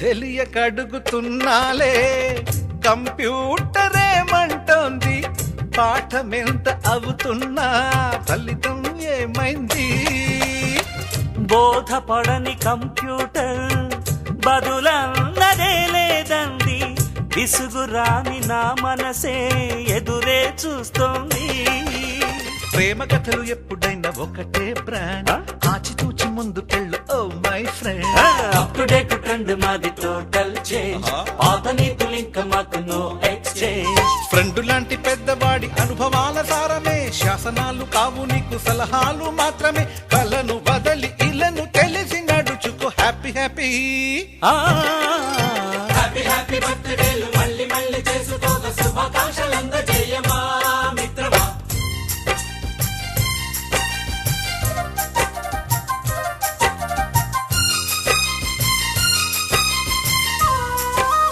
తెలియక అడుగుతున్నాలే కంప్యూటర్ ఏమంటోంది పాఠమెంత అవుతున్నా ఫలితం ఏమైంది? బోధపడని కంప్యూటర్ బదులన్నదే లేదండి విసుగురాని నా మనసే ఎదురే చూస్తోంది. ప్రేమ కథలు ఎప్పుడైనా ఒకటే బ్రాండ్ ఆచితూచి ముందుకెళ్ళు O my friend. Up to date trend మాది టోటల్ చేంజ్. పాత నీతులు ఇంకా మాకు నో ఎక్స్చేంజ్ ఫ్రెండ్ లాంటి పెద్దవాడి అనుభవాల సారమే. శాసనాలు కావు నీకు సలహాలు మాత్రమే. కలను వదలి ఇలను తెలిసి నడుచుకో. హ్యాపీ హ్యాపీ ఆ